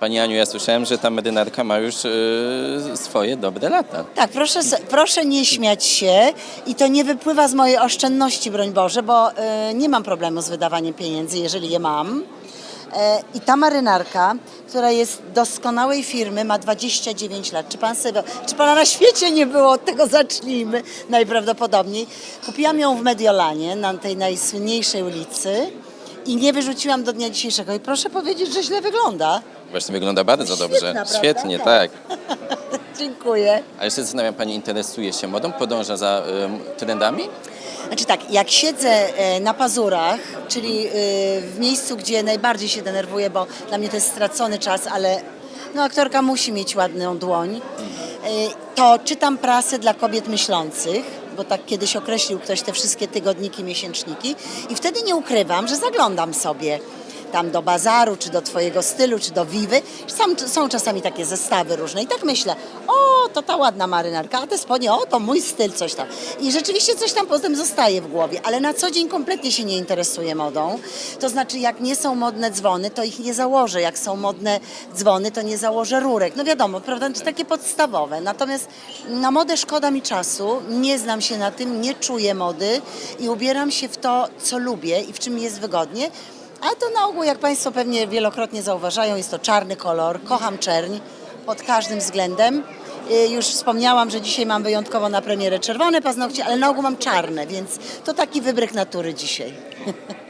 Pani Aniu, ja słyszałem, że ta marynarka ma już e, swoje dobre lata. Tak, proszę, proszę nie śmiać się i to nie wypływa z mojej oszczędności, broń Boże, bo y, nie mam problemu z wydawaniem pieniędzy, jeżeli je mam. E, I ta marynarka, która jest doskonałej firmy, ma 29 lat. Czy pan sobie, czy pana na świecie nie było? Od tego zacznijmy najprawdopodobniej. Kupiłam ją w Mediolanie, na tej najsłynniejszej ulicy i nie wyrzuciłam do dnia dzisiejszego. I proszę powiedzieć, że źle wygląda. Właśnie wygląda bardzo dobrze. Świetna, prawda? Świetnie, Tak. tak. Dziękuję. A jeszcze zastanawiam, Pani interesuje się modą? Podąża za em, trendami? Znaczy tak, jak siedzę e, na pazurach, czyli e, w miejscu, gdzie najbardziej się denerwuję, bo dla mnie to jest stracony czas, ale no, aktorka musi mieć ładną dłoń, e, to czytam prasę dla kobiet myślących, bo tak kiedyś określił ktoś te wszystkie tygodniki, miesięczniki. I wtedy nie ukrywam, że zaglądam sobie tam do bazaru, czy do Twojego stylu, czy do Wiwy. Są czasami takie zestawy różne i tak myślę, o, to ta ładna marynarka, a te spodnie, o, to mój styl, coś tam. I rzeczywiście coś tam potem zostaje w głowie, ale na co dzień kompletnie się nie interesuję modą. To znaczy, jak nie są modne dzwony, to ich nie założę. Jak są modne dzwony, to nie założę rurek. No wiadomo, prawda, to takie podstawowe. Natomiast na modę szkoda mi czasu, nie znam się na tym, nie czuję mody i ubieram się w to, co lubię i w czym jest wygodnie. Ale to na ogół, jak Państwo pewnie wielokrotnie zauważają, jest to czarny kolor. Kocham czerń pod każdym względem. Y, Już wspomniałam, że dzisiaj mam wyjątkowo na premierę czerwone paznokcie, ale na ogół mam czarne, więc to taki wybryk natury dzisiaj.